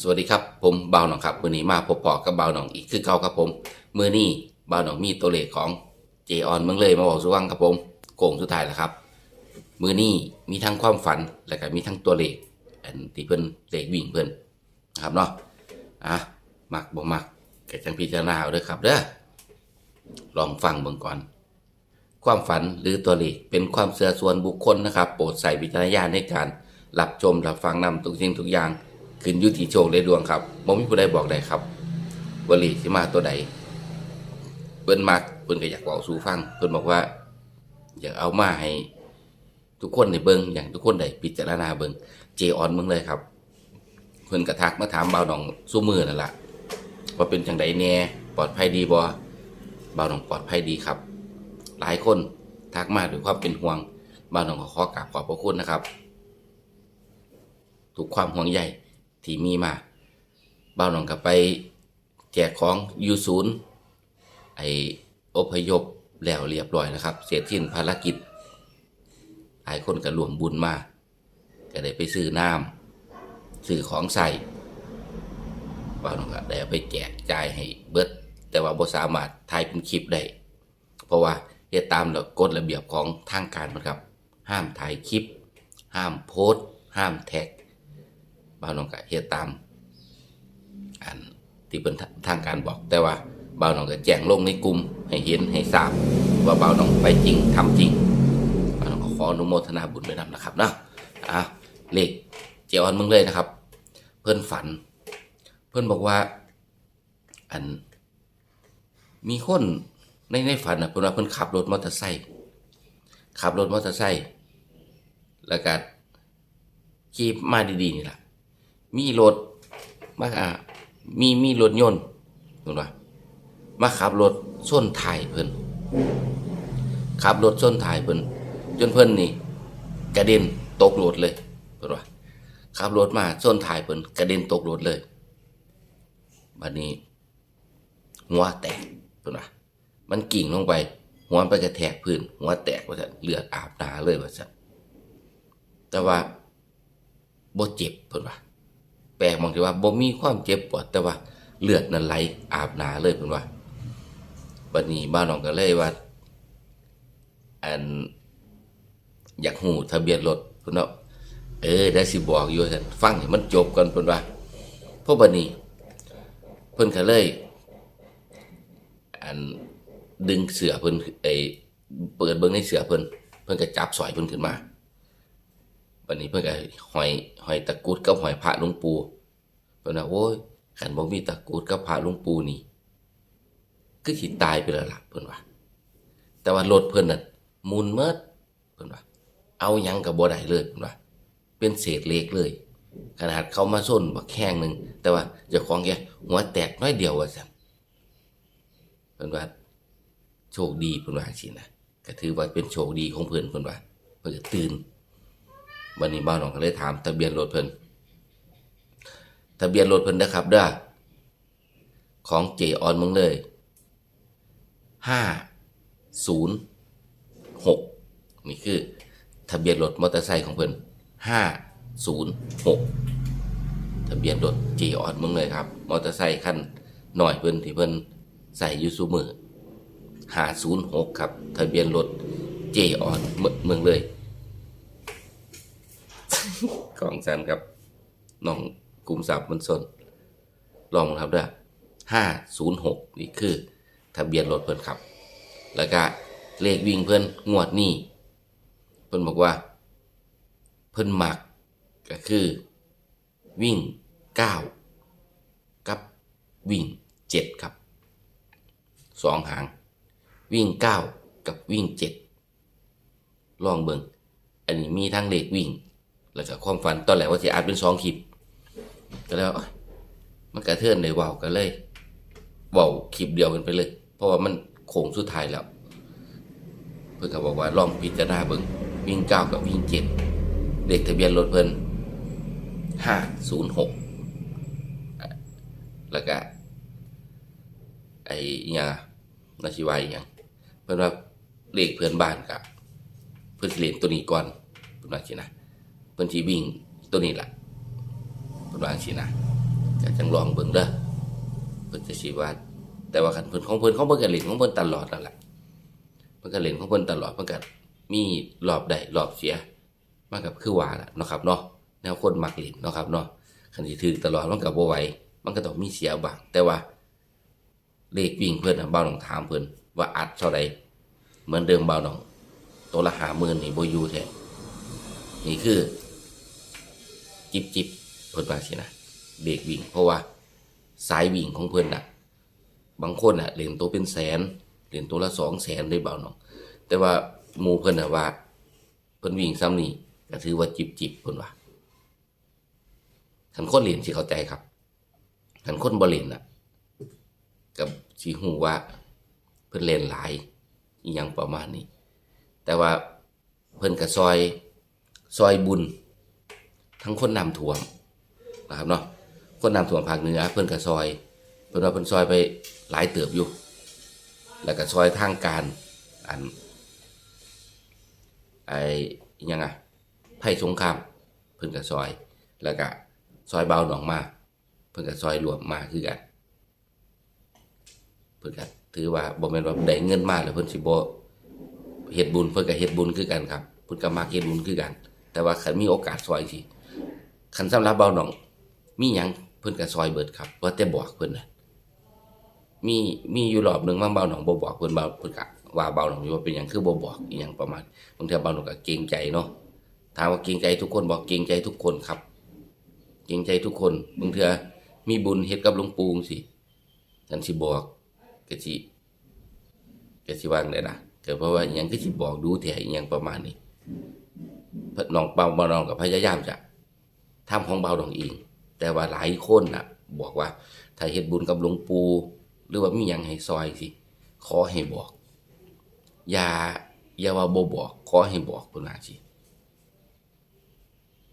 สวัสดีครับ ผมบ่าวหนองครับมือนี้มาพบปอกับบ่าวหนองอีกคือเก่าครับผมมือนี้บ่าวหนองมีตัวเลขของเจออนเมืองเลยมาบอกสุวังครับผมโก่งสุดท้ายแล้วครับมือนี้มีทั้งความฝันและก็มีทั้งตัวเลขอันที่เพิ่นเลขวิ่งเพิ่นนะครับเนาะอะมักบ่มักก็จังพิจารณาเอาเด้อครับเด้อลองฟังเบิ่งก่อน ความฝันหรือตัวเลขเป็นความเชื่อส่วนบุคคลนะครับ โปรดใส่วิจารณญาณในการรับชมรับฟังนำทุกสิ่งทุกอย่าง ขึ้นยู่ที่โชคและดวงครับบ่มีผู้ใดบอกได้ครับว่าเลขสิมาตัวใดเพิ่นมักเพิ่นก็อยากบอกสู่ฟังเพิ่นบอกว่า อยากเอามาให้ ทุกคนได้เบิ่งอย่างทุกคนได้พิจารณาเบิ่งเจออนเบิ่งเลยครับ เพิ่นก็ทักมาถามบ่าวน้องสู้มือนั่นล่ะว่าเป็นจังไดแน่ปลอดภัยดีบ่บ่าวน้องปลอดภัยดีครับ หลายคนทักมาด้วยความเป็นห่วงบ่าวน้องก็ขอกราบขอบพระคุณนะครับทุกความห่วงใย ที่มีมาบ่าวน้องก็ไปแจกของอยูศูนย์ไออพยพแล้วเรียบร้อยนะครับ เสร็จสิ้นภารกิจหลายคนก็รวมบุญมาก็ได้ไปซื้อน้ำซื้อของใส่บ่าวน้องก็ได้ไปแจกจ่ายให้เบิดแต่ว่าบ่สามารถถ่ายเป็นคลิปได้เพราะว่าเฮ็ดตามกฎระเบียบของทางการมันครับ ห้ามถ่ายคลิป ห้ามโพสห้ามแท็ก บ่าวน้องก็เฮ็ดตาม อันที่เป็นทางการบอก แต่ว่าบ่าวน้องก็แจ้งลงในกลุ่มให้เห็นให้ทราบว่าบ่าวน้องไปจริงทำจริงบ่าวน้องก็ขออนุโมทนาบุญไปนำนะครับเนาะอะเลขเจออนมึงเลยนะครับ เพื่อนฝัน เพื่อนบอกว่า อัน มีคนในในฝันนะเพื่อนว่าเพื่อนขับรถมอเตอร์ไซค์ขับรถมอเตอร์ไซค์แล้วก็ขี่มาดีๆนี่แหละ มีรถมาอ่ามีมีรถยนต์เห็นปะมาขับรถส้นถ่ายเพิ่นขับรถส้นถ่ายเพิ่นจนเพิ่นนี่ กระเด็นตกรถเลยเพิ่นว่าขับรถมาส้นถ่ายเพิ่นกระเด็นตกรถเลยบัดนี้ หัวแตกเพิ่นว่ามันกิ่งลงไป หัวไปกระแทกพื้น หัวแตกว่าซั่นเลือดอาบหนาเลยว่าซั่นแต่ว่าบ่เจ็บเพิ่นว่า ปลกมองที่ว่าบ่มีความเจ็บปวดแต่ว่าเลือดนั้นไหลอาบหนาเลยเพิ่นว่าบัดนี้บ้านน้องก็เลยว่าอันอยากหูทะเบียนรถเพิ่นว่าเออได้สิบอกอยู่ซั่นฟังให้มันจบก่อนเพิ่นว่าเพราะบัดนี้เพิ่นก็เลยอันดึงเสือเพิ่นไอเปิดเบิ่งในเสือเพิ่นเพิ่นก็จับสอยเพิ่นขึ้นมา วันนี้เพิ่นก็หอยหอยตะกุดกับหอยพระหลวงปู่เพิ่นว่าโอ้ยคันบ่มีตะกุดกับพระหลวงปู่นี่คือสิตายไปแล้วล่ะเพิ่นว่า แต่ว่ารถเพิ่นน่ะมุนเมิดเพิ่นว่า เอาหยังก็บ่ได้เลยเพิ่นว่า เป็นเศษเล็กเลย ขนาดเขามาส้นบักแข้งหนึ่งแต่ว่าเจ้าของแกหัวแตกน้อยเดียวว่าซั่นเพิ่นว่าโชคดีเพิ่นว่าสินะก็ถือว่าเป็นโชคดีของเพิ่นเพิ่นว่าเพิ่นตื่น วันนี้บ้านน้องก็เลยถามทะเบียนรถเพิ่นทะเบียนรถเพิ่นนะครับเด้อของเจออนมึงเลยห้าศูนย์หกนี่คือทะเบียนรถมอเตอร์ไซค์ของเพิ่นห้าศูนย์หกทะเบียนรถเจออนมึงเลยครับมอเตอร์ไซค์คันหน่อยเพิ่นที่เพิ่นใส่ยูซูมือห้าศูนย์หกครับ ทะเบียนรถเจออนเมืองเมืองเลย กองสันครับน้องกลุ่มสับมันสนลองครับด้วยห้าศูนย์หกนี่คือทะเบียนรถเพิ่อนครับ แล้วก็เลขวิ่งเพิ่อนงวดนี้เพิ่อนบอกว่า เพิ่อนหมักก็คือวิ่งเก้ากับวิ่งเจ็ดครับสองหาง วิ่งเก้ากับวิ่งเจ็ดลองเบิงอันนี้มีทั้งเลขวิ่ง แล้วก็ความฝันตอนแรกว่าจะอาจเป็นสองคลิปก็แล้วมันกระเทือนในเว้ากันเลยเว้าคลิปเดียวกันไปเลย เพราะว่ามันโค้งสุดท้ายแล้ว เพื่อนก็บอกว่าลองพิจารณาเบิงวิ่งเก้ากับวิ่งเจ็ดเลขทะเบียนรถเพิ่นห้าศูนย์หกแล้วก็ไอ้อิหยังอะนาชิวายยังเพิ่อนว่าเลขเพื่อนบ้านกับเพิ่อนเล่นตัวนี้ก่อนเพิ่นว่าสินะ เพิ่นสิวิ่งตัวนี้ล่ะเพิ่นว่าสินะก็จังลองเบิ่งเด้อเพิ่นจะสิว่าแต่ว่าคันเพิ่นของเพิ่นของเพิ่นก็เล่นของเพิ่นตลอดนั่นแหละเพิ่นก็เล่นของเพิ่นตลอดเพิ่นก็มีรอบได้รอบเสียมันก็คือว่าล่ะเนาะครับเนาะแนวคนมักเล่นเนาะครับเนาะคันสิถือตลอดมันก็บ่ไหวมันก็ต้องมีเสียบ้างแต่ว่าเลขวิ่งเพิ่นน่ะเบาหนองถามเพิ่อนว่าอัดเท่าใดเหมือนเดิมเบาหนองตัวละหาหมื่นนี่บ่อยู่แท้นี่คือ จิบจิบเพิ่นว่าสินะเด็กวิ่ง เพราะว่าสายวิ่งของเพิ่นน่ะ บางคนน่ะเล่นตัวเป็นแสนเล่นตัวละสองแสนได้เบาหน่องแต่ว่าหมู่เพิ่นน่ะว่า เพิ่นวิ่งซ้ำนี่ก็ถือว่าจิบจิบเพิ่นว่าคันคนเล่นสิเข้าใจครับคันคนบ่เล่นน่ะ กับสิฮู้ว่าเพิ่นเล่นหลายอีหยังประมาณนี้ แต่ว่าเพิ่นก็ซอยซอยบุญ ทั้งคนนำท่วมนะครับเนาะคนนำท่วมภาคเหนือเพิ่นก็ซอยเพิ่นว่าเพิ่นซอยไปหลายเติบอยู่ แล้วก็ซอยทางการอันไอ้ยังอะไผ่สงครามเพิ่นก็ซอย แล้วก็ซอยเบาหนองมาเพิ่นก็ซอยรวมมาคือกันเพิ่นก็ถือว่าบ่แม่นว่าได้เงินมาแล้วเพิ่นสิบ่เฮ็ดบุญเพิ่นก็เฮ็ดบุญคือกันครับเพิ่นก็มักเฮ็ดบุญคือกัน แต่ว่าคันมีโอกาสซอยสิ คันสำหรับเบาหนอง มีหยังเพิ่นก็ซอยเบิดครับว่าแต่บอกเพิ่นน่ะมีมีอยู่รอบหนึ่งว่าเบาหนองบ่บอกเพิ่นเบาเพิ่นก็ว่าเบาหนองอยู่ว่าเป็นหยังคือบ่บอกอีหยังประมาณบางเทื่อเบาหนองก็เกรงใจเนาะถามว่าเกรงใจทุกคนบอกเกรงใจทุกคนครับ เกรงใจทุกคนบางเทื่อมีบุญเฮ็ดกับหลวงปู่จังซี่กันสิบอกก็สิก็สิว่างได้ล่ะก็เพราะว่าอหยังก็สิบอกดูแท้อีหยังประมาณนี้น้องเบาเบาน้องก็พยายามจะ ทำของเบาดองเองแต่ว่าหลายคนน่ะ บอกว่าถ้าเฮ็ดบุญกับหลวงปู่หรือว่ามีหยังให้ซอยสิขอให้บอก อย่าอย่าว่าบ่บอก ขอให้บอกเพิ่นว่าสิ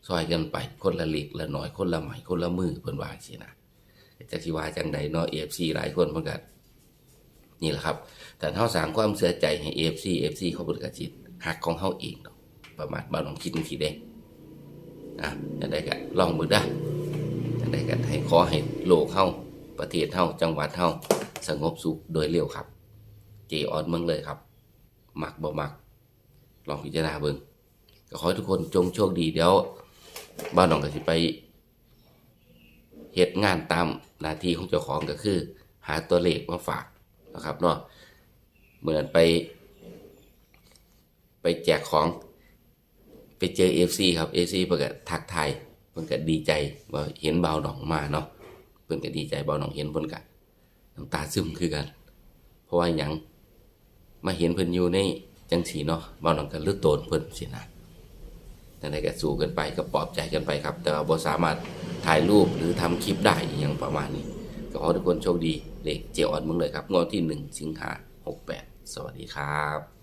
ซอยกันไปคนละเล็กละน้อยคนละไม้คนละมือเพิ่นว่าสินะจักสิว่าจังใดเนาะ FC หลายคนเพิ่นก็นี่แหละครับ แต่เฮาสร้างความเสียใจให้ FC FC เขาเพิ่นก็สิฮักของเฮาเองประมาณบ้านของคิดจังซี่เด้ อะจังได้ก็ลองเบิ่งเด้จังได้ก็ให้ขอให้โลกเฮาประเทศเฮาจังหวัดเฮาสงบสุขโดยเร็วครับ เจออนเมืองเลยครับ มักบ่มัก ลองพิจารณาเบิงก็ขอให้ทุกคนจงโชคดีเดี๋ยว บ้านน้องก็สิไปเฮ็ดงานตามหน้าที่ของเจ้าของก็คือ หาตัวเลขมาฝากนะครับเนาะเหมือนไป ไปแจกของ ไปเจอเอฟซีครับเอฟซีเพิ่นก็ทักทายเพิ่นก็ดีใจว่าเห็นเบาหนองมาเนาะเพิ่นก็ดีใจเบาหนองเห็นเพิ่นก็น้ำตาซึมคือกัน เพราะว่าหยังมาเห็นเพิ่นอยู่ในจังสีเนาะเบาหนองก็ลึกโตนเพิ่นสินะนั่นแหละก็สู้กันไปก็ปลอบใจกันไปครับ แต่ว่าบ่สามารถถ่ายรูปหรือทำคลิปได้อย่างประมาณนี้ ก็ขอทุกคนโชคดีเลขเจออนมึงเลยครับงวดที่ 1 สิงหา68 สวัสดีครับ